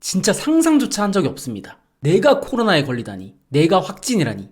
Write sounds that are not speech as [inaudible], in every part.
진짜 상상조차 한 적이 없습니다. 내가 코로나에 걸리다니, 내가 확진이라니.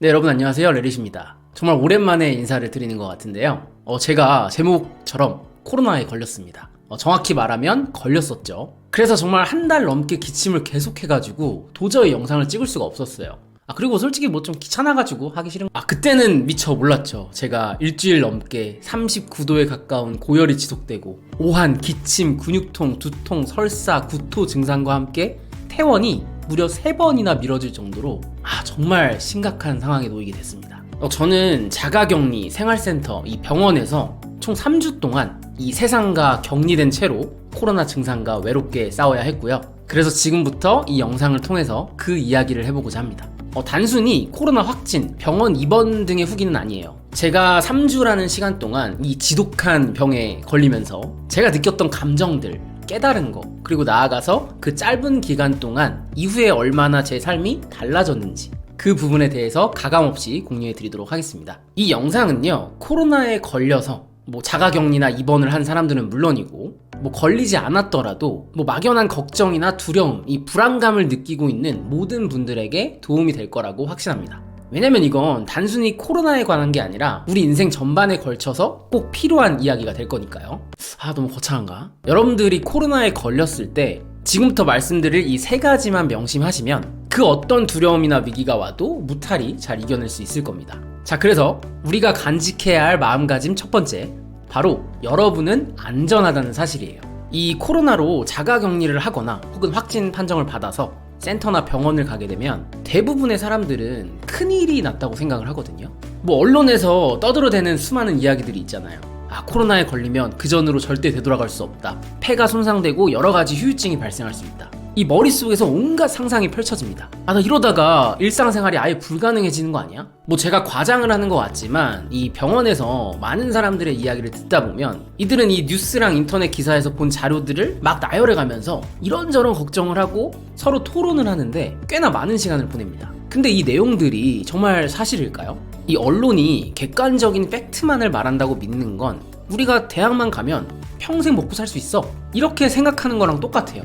네, 여러분 안녕하세요. 레리십니다. 정말 오랜만에 인사를 드리는 것 같은데요. 어, 제가 제목처럼 코로나에 걸렸습니다. 어, 정확히 말하면 걸렸었죠. 그래서 정말 한 달 넘게 기침을 계속해가지고 도저히 영상을 찍을 수가 없었어요. 아, 그리고 솔직히 뭐 좀 귀찮아가지고 하기 싫은. 아, 그때는 미처 몰랐죠. 제가 일주일 넘게 39도에 가까운 고열이 지속되고, 오한, 기침, 근육통, 두통, 설사, 구토 증상과 함께 퇴원이 무려 3번이나 미뤄질 정도로, 아, 정말 심각한 상황에 놓이게 됐습니다. 어, 저는 자가격리 생활센터 이 병원에서 총 3주 동안 이 세상과 격리된 채로 코로나 증상과 외롭게 싸워야 했고요. 그래서 지금부터 이 영상을 통해서 그 이야기를 해보고자 합니다. 어, 단순히 코로나 확진, 병원 입원 등의 후기는 아니에요. 제가 3주라는 시간 동안 이 지독한 병에 걸리면서 제가 느꼈던 감정들, 깨달은 거, 그리고 나아가서 그 짧은 기간 동안 이후에 얼마나 제 삶이 달라졌는지 그 부분에 대해서 가감없이 공유해 드리도록 하겠습니다. 이 영상은요, 코로나에 걸려서 뭐 자가격리나 입원을 한 사람들은 물론이고, 뭐 걸리지 않았더라도 뭐 막연한 걱정이나 두려움, 이 불안감을 느끼고 있는 모든 분들에게 도움이 될 거라고 확신합니다. 왜냐면 이건 단순히 코로나에 관한 게 아니라 우리 인생 전반에 걸쳐서 꼭 필요한 이야기가 될 거니까요. 아, 너무 거창한가? 여러분들이 코로나에 걸렸을 때 지금부터 말씀드릴 이 세 가지만 명심하시면 그 어떤 두려움이나 위기가 와도 무탈히 잘 이겨낼 수 있을 겁니다. 자, 그래서 우리가 간직해야 할 마음가짐 첫 번째. 바로 여러분은 안전하다는 사실이에요. 이 코로나로 자가 격리를 하거나 혹은 확진 판정을 받아서 센터나 병원을 가게 되면 대부분의 사람들은 큰일이 났다고 생각을 하거든요. 뭐 언론에서 떠들어대는 수많은 이야기들이 있잖아요. 아, 코로나에 걸리면 그 전으로 절대 되돌아갈 수 없다. 폐가 손상되고 여러 가지 후유증이 발생할 수 있다. 이 머릿속에서 온갖 상상이 펼쳐집니다. 아, 나 이러다가 일상생활이 아예 불가능해지는 거 아니야? 뭐 제가 과장을 하는 것 같지만 이 병원에서 많은 사람들의 이야기를 듣다 보면 이들은 이 뉴스랑 인터넷 기사에서 본 자료들을 막 나열해 가면서 이런저런 걱정을 하고 서로 토론을 하는데 꽤나 많은 시간을 보냅니다. 근데 이 내용들이 정말 사실일까요? 이 언론이 객관적인 팩트만을 말한다고 믿는 건 우리가 대학만 가면 평생 먹고 살 수 있어. 이렇게 생각하는 거랑 똑같아요.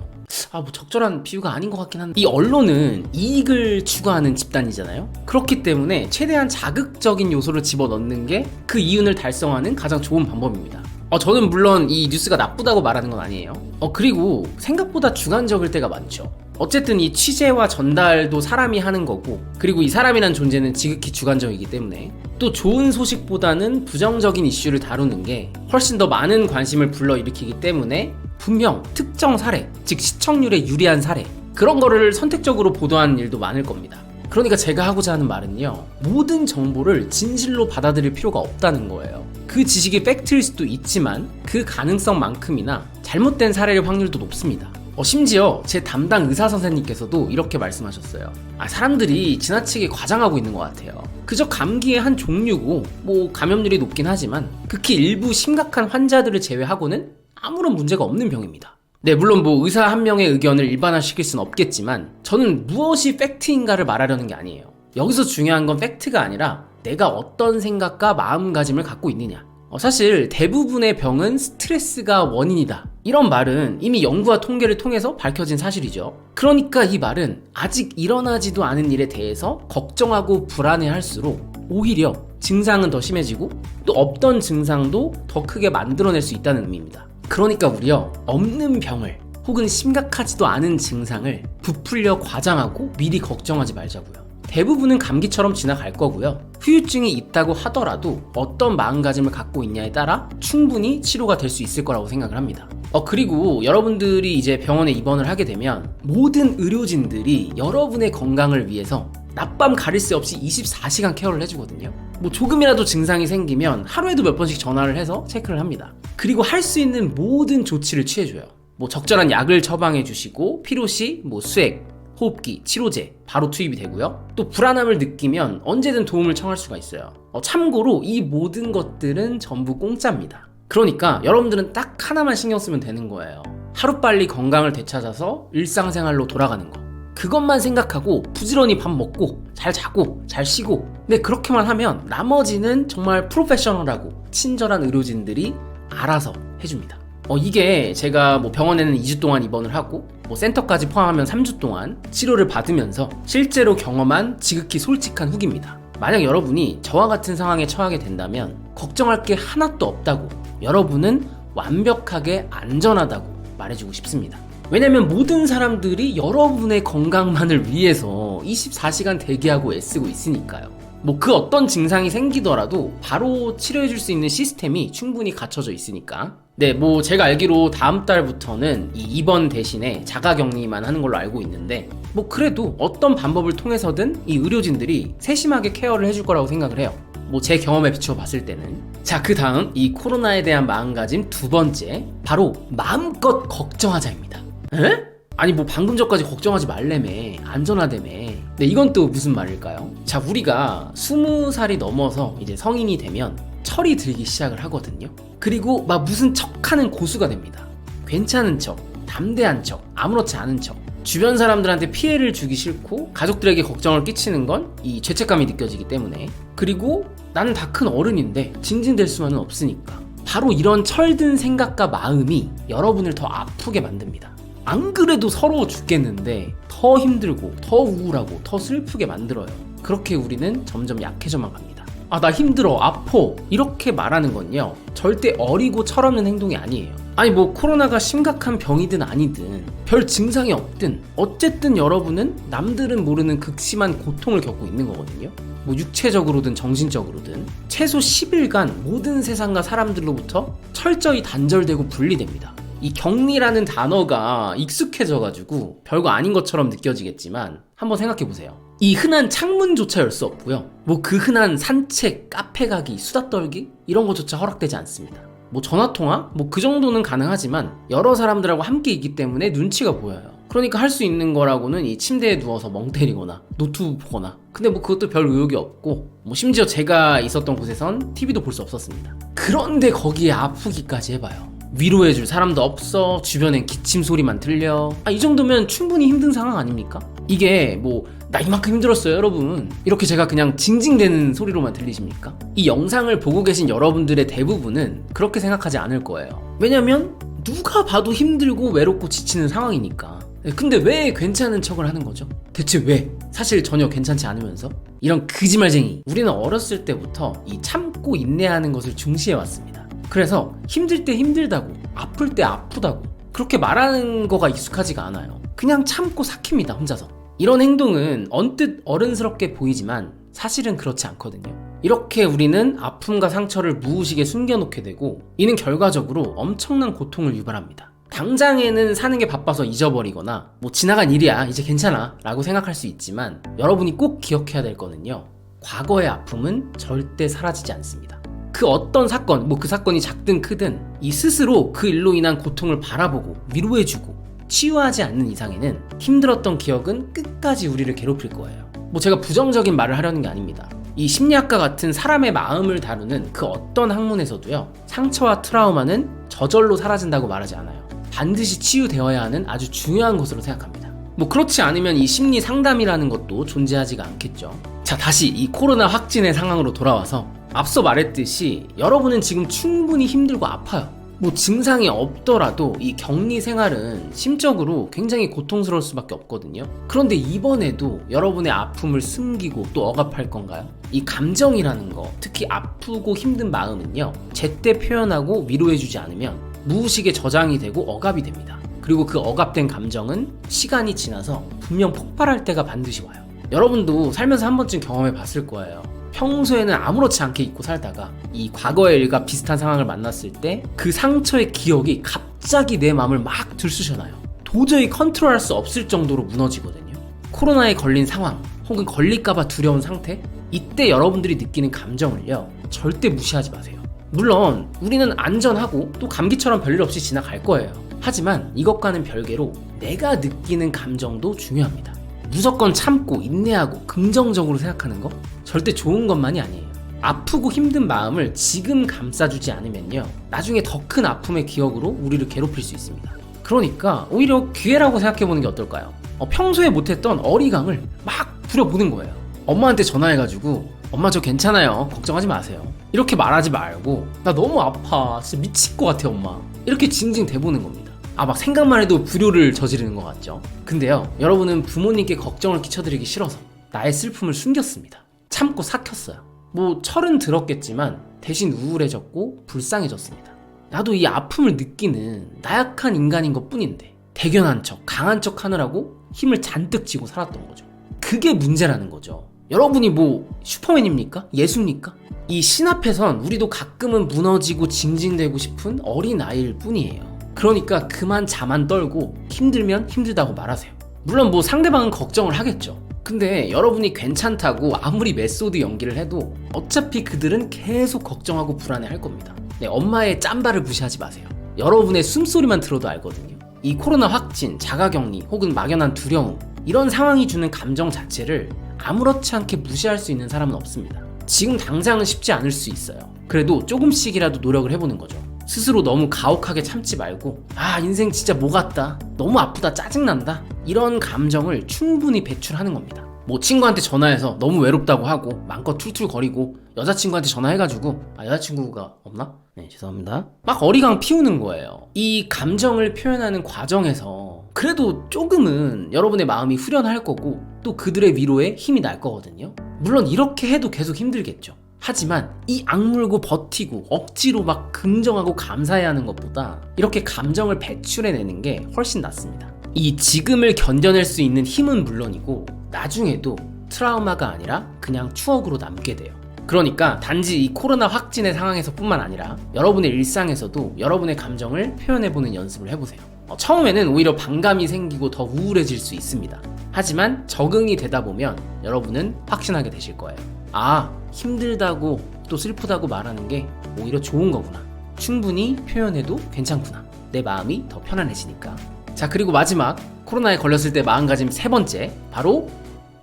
아, 뭐 적절한 비유가 아닌 것 같긴 한데 이 언론은 이익을 추구하는 집단이잖아요. 그렇기 때문에 최대한 자극적인 요소를 집어넣는 게 그 이윤을 달성하는 가장 좋은 방법입니다. 어, 저는 물론 이 뉴스가 나쁘다고 말하는 건 아니에요. 어, 그리고 생각보다 주관적일 때가 많죠. 어쨌든 이 취재와 전달도 사람이 하는 거고, 그리고 이 사람이란 존재는 지극히 주관적이기 때문에 또 좋은 소식보다는 부정적인 이슈를 다루는 게 훨씬 더 많은 관심을 불러일으키기 때문에 분명 특정 사례, 즉 시청률에 유리한 사례, 그런 거를 선택적으로 보도하는 일도 많을 겁니다. 그러니까 제가 하고자 하는 말은요, 모든 정보를 진실로 받아들일 필요가 없다는 거예요. 그 지식이 팩트일 수도 있지만 그 가능성만큼이나 잘못된 사례일 확률도 높습니다. 어, 심지어 제 담당 의사 선생님께서도 이렇게 말씀하셨어요. 아, 사람들이 지나치게 과장하고 있는 것 같아요. 그저 감기의 한 종류고, 뭐, 감염률이 높긴 하지만, 극히 일부 심각한 환자들을 제외하고는 아무런 문제가 없는 병입니다. 네, 물론 뭐 의사 한 명의 의견을 일반화시킬 수는 없겠지만, 저는 무엇이 팩트인가를 말하려는 게 아니에요. 여기서 중요한 건 팩트가 아니라, 내가 어떤 생각과 마음가짐을 갖고 있느냐. 어, 사실 대부분의 병은 스트레스가 원인이다. 이런 말은 이미 연구와 통계를 통해서 밝혀진 사실이죠. 그러니까 이 말은 아직 일어나지도 않은 일에 대해서 걱정하고 불안해할수록 오히려 증상은 더 심해지고 또 없던 증상도 더 크게 만들어낼 수 있다는 의미입니다. 그러니까 우리요, 없는 병을 혹은 심각하지도 않은 증상을 부풀려 과장하고 미리 걱정하지 말자고요. 대부분은 감기처럼 지나갈 거고요. 후유증이 있다고 하더라도 어떤 마음가짐을 갖고 있냐에 따라 충분히 치료가 될 수 있을 거라고 생각을 합니다. 어, 그리고 여러분들이 이제 병원에 입원을 하게 되면 모든 의료진들이 여러분의 건강을 위해서 낮밤 가릴 새 없이 24시간 케어를 해주거든요. 뭐 조금이라도 증상이 생기면 하루에도 몇 번씩 전화를 해서 체크를 합니다. 그리고 할 수 있는 모든 조치를 취해줘요. 뭐 적절한 약을 처방해 주시고 필요시 뭐 수액, 호흡기, 치료제 바로 투입이 되고요. 또 불안함을 느끼면 언제든 도움을 청할 수가 있어요. 어, 참고로 이 모든 것들은 전부 공짜입니다. 그러니까 여러분들은 딱 하나만 신경 쓰면 되는 거예요. 하루빨리 건강을 되찾아서 일상생활로 돌아가는 거. 그것만 생각하고 부지런히 밥 먹고 잘 자고 잘 쉬고 네 그렇게만 하면 나머지는 정말 프로페셔널하고 친절한 의료진들이 알아서 해줍니다. 어, 이게 제가 뭐 병원에는 2주 동안 입원을 하고 뭐 센터까지 포함하면 3주 동안 치료를 받으면서 실제로 경험한 지극히 솔직한 후기입니다. 만약 여러분이 저와 같은 상황에 처하게 된다면 걱정할 게 하나도 없다고 여러분은 완벽하게 안전하다고 말해주고 싶습니다. 왜냐면 모든 사람들이 여러분의 건강만을 위해서 24시간 대기하고 애쓰고 있으니까요. 뭐 그 어떤 증상이 생기더라도 바로 치료해줄 수 있는 시스템이 충분히 갖춰져 있으니까. 네, 뭐 제가 알기로 다음 달부터는 이 입원 대신에 자가 격리만 하는 걸로 알고 있는데 뭐 그래도 어떤 방법을 통해서든 이 의료진들이 세심하게 케어를 해줄 거라고 생각을 해요. 뭐 제 경험에 비추어 봤을 때는 자 그 다음 이 코로나에 대한 마음가짐 두 번째 바로 마음껏 걱정하자입니다. 에? 아니 뭐 방금 전까지 걱정하지 말래며 안전하다며 네 이건 또 무슨 말일까요? 자 우리가 스무 살이 넘어서 이제 성인이 되면 철이 들기 시작을 하거든요. 그리고 막 무슨 척하는 고수가 됩니다. 괜찮은 척 담대한 척 아무렇지 않은 척. 주변 사람들한테 피해를 주기 싫고 가족들에게 걱정을 끼치는 건 이 죄책감이 느껴지기 때문에. 그리고 나는 다 큰 어른인데 징징댈 수만은 없으니까. 바로 이런 철든 생각과 마음이 여러분을 더 아프게 만듭니다 안 그래도 서러워 죽겠는데 더 힘들고 더 우울하고 더 슬프게 만들어요. 그렇게 우리는 점점 약해져만 갑니다. 아, 나 힘들어, 아퍼. 이렇게 말하는 건요. 절대 어리고 철없는 행동이 아니에요. 아니, 뭐, 코로나가 심각한 병이든 아니든, 별 증상이 없든, 어쨌든 여러분은 남들은 모르는 극심한 고통을 겪고 있는 거거든요. 뭐, 육체적으로든 정신적으로든, 최소 10일간 모든 세상과 사람들로부터 철저히 단절되고 분리됩니다. 이 격리라는 단어가 익숙해져가지고 별거 아닌 것처럼 느껴지겠지만 한번 생각해 보세요. 이 흔한 창문조차 열 수 없고요. 뭐 그 흔한 산책, 카페 가기, 수다 떨기 이런 것조차 허락되지 않습니다. 뭐 전화 통화 뭐 그 정도는 가능하지만 여러 사람들하고 함께 있기 때문에 눈치가 보여요. 그러니까 할 수 있는 거라고는 이 침대에 누워서 멍 때리거나 노트북 보거나 근데 뭐 그것도 별 의욕이 없고 뭐 심지어 제가 있었던 곳에선 TV도 볼 수 없었습니다. 그런데 거기에 아프기까지 해봐요. 위로해줄 사람도 없어 주변엔 기침 소리만 들려 아, 이 정도면 충분히 힘든 상황 아닙니까? 이게 뭐 나 이만큼 힘들었어요 여러분 이렇게 제가 그냥 징징대는 소리로만 들리십니까? 이 영상을 보고 계신 여러분들의 대부분은 그렇게 생각하지 않을 거예요 왜냐면 누가 봐도 힘들고 외롭고 지치는 상황이니까 네, 근데 왜 괜찮은 척을 하는 거죠? 대체 왜? 사실 전혀 괜찮지 않으면서 이런 거짓말쟁이 우리는 어렸을 때부터 이 참고 인내하는 것을 중시해 왔습니다 그래서 힘들 때 힘들다고 아플 때 아프다고 그렇게 말하는 거가 익숙하지가 않아요. 그냥 참고 삭힙니다 혼자서. 이런 행동은 언뜻 어른스럽게 보이지만 사실은 그렇지 않거든요. 이렇게 우리는 아픔과 상처를 무의식에 숨겨놓게 되고 이는 결과적으로 엄청난 고통을 유발합니다. 당장에는 사는 게 바빠서 잊어버리거나 뭐 지나간 일이야 이제 괜찮아 라고 생각할 수 있지만 여러분이 꼭 기억해야 될 거는요. 과거의 아픔은 절대 사라지지 않습니다. 그 어떤 사건, 뭐 그 사건이 작든 크든 이 스스로 그 일로 인한 고통을 바라보고 위로해주고 치유하지 않는 이상에는 힘들었던 기억은 끝까지 우리를 괴롭힐 거예요. 뭐 제가 부정적인 말을 하려는 게 아닙니다. 이 심리학과 같은 사람의 마음을 다루는 그 어떤 학문에서도요, 상처와 트라우마는 저절로 사라진다고 말하지 않아요. 반드시 치유되어야 하는 아주 중요한 것으로 생각합니다. 뭐 그렇지 않으면 이 심리 상담이라는 것도 존재하지가 않겠죠. 자, 다시 이 코로나 확진의 상황으로 돌아와서 앞서 말했듯이 여러분은 지금 충분히 힘들고 아파요. 뭐 증상이 없더라도 이 격리 생활은 심적으로 굉장히 고통스러울 수밖에 없거든요. 그런데 이번에도 여러분의 아픔을 숨기고 또 억압할 건가요? 이 감정이라는 거, 특히 아프고 힘든 마음은요, 제때 표현하고 위로해주지 않으면 무의식에 저장이 되고 억압이 됩니다. 그리고 그 억압된 감정은 시간이 지나서 분명 폭발할 때가 반드시 와요. 여러분도 살면서 한 번쯤 경험해 봤을 거예요. 평소에는 아무렇지 않게 잊고 살다가 이 과거의 일과 비슷한 상황을 만났을 때 그 상처의 기억이 갑자기 내 마음을 막 들쑤셔놔요. 도저히 컨트롤할 수 없을 정도로 무너지거든요. 코로나에 걸린 상황 혹은 걸릴까봐 두려운 상태 이때 여러분들이 느끼는 감정을요 절대 무시하지 마세요. 물론 우리는 안전하고 또 감기처럼 별일 없이 지나갈 거예요. 하지만 이것과는 별개로 내가 느끼는 감정도 중요합니다. 무조건 참고 인내하고 긍정적으로 생각하는 거 절대 좋은 것만이 아니에요. 아프고 힘든 마음을 지금 감싸주지 않으면요. 나중에 더 큰 아픔의 기억으로 우리를 괴롭힐 수 있습니다. 그러니까 오히려 기회라고 생각해보는 게 어떨까요? 어, 평소에 못했던 어리광을 막 부려보는 거예요. 엄마한테 전화해가지고 엄마 저 괜찮아요. 걱정하지 마세요. 이렇게 말하지 말고 나 너무 아파. 진짜 미칠 것 같아 엄마. 이렇게 징징 대보는 겁니다. 아, 막 생각만 해도 불효를 저지르는 것 같죠? 근데요, 여러분은 부모님께 걱정을 끼쳐드리기 싫어서 나의 슬픔을 숨겼습니다. 참고 삭혔어요. 뭐, 철은 들었겠지만 대신 우울해졌고 불쌍해졌습니다. 나도 이 아픔을 느끼는 나약한 인간인 것 뿐인데, 대견한 척, 강한 척 하느라고 힘을 잔뜩 쥐고 살았던 거죠. 그게 문제라는 거죠. 여러분이 뭐, 슈퍼맨입니까? 예수입니까? 이 신 앞에선 우리도 가끔은 무너지고 징징대고 싶은 어린 아이일 뿐이에요. 그러니까 그만 자만 떨고 힘들면 힘들다고 말하세요. 물론 뭐 상대방은 걱정을 하겠죠. 근데 여러분이 괜찮다고 아무리 메소드 연기를 해도 어차피 그들은 계속 걱정하고 불안해 할 겁니다. 네, 엄마의 짬바를 무시하지 마세요. 여러분의 숨소리만 들어도 알거든요. 이 코로나 확진, 자가격리 혹은 막연한 두려움 이런 상황이 주는 감정 자체를 아무렇지 않게 무시할 수 있는 사람은 없습니다. 지금 당장은 쉽지 않을 수 있어요. 그래도 조금씩이라도 노력을 해보는 거죠. 스스로 너무 가혹하게 참지 말고 아 인생 진짜 뭐 같다 너무 아프다 짜증난다 이런 감정을 충분히 배출하는 겁니다. 뭐 친구한테 전화해서 너무 외롭다고 하고 마음껏 툴툴거리고 여자친구한테 전화해가지고 아 여자친구가 없나? 네 죄송합니다. 막 어리광 피우는 거예요. 이 감정을 표현하는 과정에서 그래도 조금은 여러분의 마음이 후련할 거고 또 그들의 위로에 힘이 날 거거든요. 물론 이렇게 해도 계속 힘들겠죠 하지만 이 악물고 버티고 억지로 막 긍정하고 감사해야 하는 것보다 이렇게 감정을 배출해내는 게 훨씬 낫습니다. 이 지금을 견뎌낼 수 있는 힘은 물론이고 나중에도 트라우마가 아니라 그냥 추억으로 남게 돼요. 그러니까 단지 이 코로나 확진의 상황에서 뿐만 아니라 여러분의 일상에서도 여러분의 감정을 표현해보는 연습을 해보세요. 어, 처음에는 오히려 반감이 생기고 더 우울해질 수 있습니다. 하지만 적응이 되다 보면 여러분은 확신하게 되실 거예요. 아, 힘들다고 또 슬프다고 말하는 게 오히려 좋은 거구나. 충분히 표현해도 괜찮구나. 내 마음이 더 편안해지니까. 자, 그리고 마지막 코로나에 걸렸을 때 마음가짐 세 번째 바로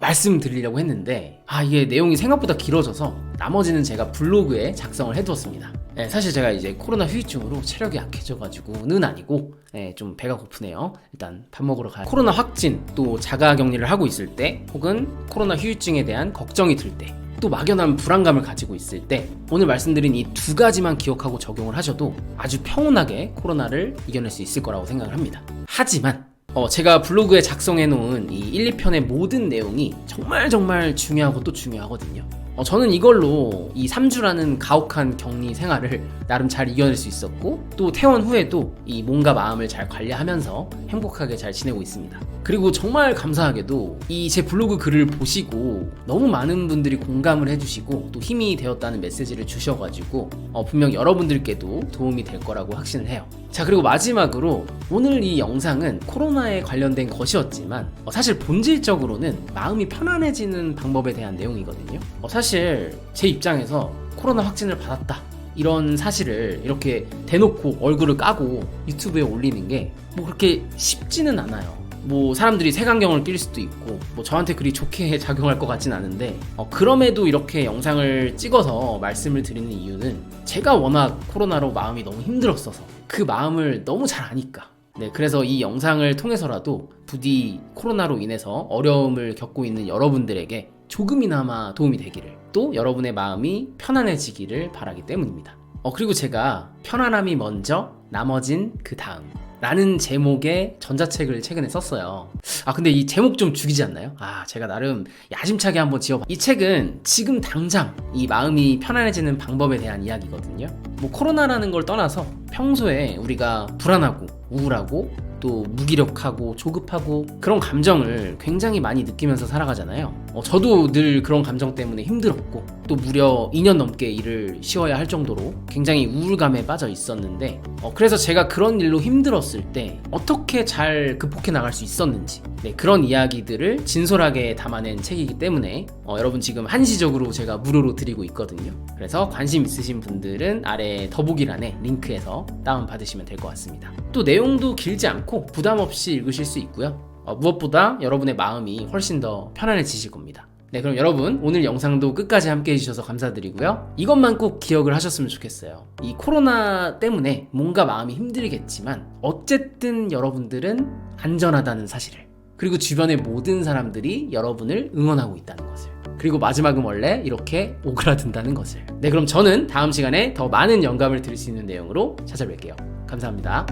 말씀드리려고 했는데 아 이게 내용이 생각보다 길어져서 나머지는 제가 블로그에 작성을 해두었습니다. 네, 사실 제가 이제 코로나 후유증으로 체력이 약해져가지고는 아니고 네, 좀 배가 고프네요. 일단 밥 먹으러 가요. 코로나 확진 또 자가격리를 하고 있을 때 혹은 코로나 후유증에 대한 걱정이 들 때. 또 막연한 불안감을 가지고 있을 때 오늘 말씀드린 이 두 가지만 기억하고 적용을 하셔도 아주 평온하게 코로나를 이겨낼 수 있을 거라고 생각을 합니다. 하지만 어, 제가 블로그에 작성해 놓은 이 1, 2편의 모든 내용이 정말 정말 중요하고 또 중요하거든요. 어, 저는 이걸로 이 3주라는 가혹한 격리 생활을 나름 잘 이겨낼 수 있었고 또 퇴원 후에도 이 몸과 마음을 잘 관리하면서 행복하게 잘 지내고 있습니다. 그리고 정말 감사하게도 이 제 블로그 글을 보시고 너무 많은 분들이 공감을 해주시고 또 힘이 되었다는 메시지를 주셔가지고 어, 분명 여러분들께도 도움이 될 거라고 확신을 해요. 자 그리고 마지막으로 오늘 이 영상은 코로나에 관련된 것이었지만 어, 사실 본질적으로는 마음이 편안해지는 방법에 대한 내용이거든요. 어, 사실 제 입장에서 코로나 확진을 받았다. 이런 사실을 이렇게 대놓고 얼굴을 까고 유튜브에 올리는 게 뭐 그렇게 쉽지는 않아요. 뭐 사람들이 색안경을 낄 수도 있고 뭐 저한테 그리 좋게 [laughs] 작용할 것 같진 않은데 어, 그럼에도 이렇게 영상을 찍어서 말씀을 드리는 이유는 제가 워낙 코로나로 마음이 너무 힘들었어서 그 마음을 너무 잘 아니까 네 그래서 이 영상을 통해서라도 부디 코로나로 인해서 어려움을 겪고 있는 여러분들에게 조금이나마 도움이 되기를 또 여러분의 마음이 편안해지기를 바라기 때문입니다 어 그리고 제가 편안함이 먼저 나머진 그 다음 라는 제목의 전자책을 최근에 썼어요. 아, 근데 이 제목 좀 죽이지 않나요? 아, 제가 나름 야심차게 한번 지어봐. 이 책은 지금 당장 이 마음이 편안해지는 방법에 대한 이야기거든요. 뭐 코로나라는 걸 떠나서 평소에 우리가 불안하고 우울하고 또 무기력하고 조급하고 그런 감정을 굉장히 많이 느끼면서 살아가잖아요. 어, 저도 늘 그런 감정 때문에 힘들었고 또 무려 2년 넘게 일을 쉬어야 할 정도로 굉장히 우울감에 빠져 있었는데 어, 그래서 제가 그런 일로 힘들었을 때 어떻게 잘 극복해 나갈 수 있었는지 네, 그런 이야기들을 진솔하게 담아낸 책이기 때문에 어, 여러분 지금 한시적으로 제가 무료로 드리고 있거든요. 그래서 관심 있으신 분들은 아래 더보기란에 링크에서 다운 받으시면 될 것 같습니다. 또 내용도 길지 않고 부담 없이 읽으실 수 있고요. 어, 무엇보다 여러분의 마음이 훨씬 더 편안해지실 겁니다. 네, 그럼 여러분 오늘 영상도 끝까지 함께 해주셔서 감사드리고요. 이것만 꼭 기억을 하셨으면 좋겠어요. 이 코로나 때문에 뭔가 마음이 힘들겠지만 어쨌든 여러분들은 안전하다는 사실을 그리고 주변의 모든 사람들이 여러분을 응원하고 있다는 것을 그리고 마지막은 원래 이렇게 오그라든다는 것을 네 그럼 저는 다음 시간에 더 많은 영감을 드릴 수 있는 내용으로 찾아뵐게요 감사합니다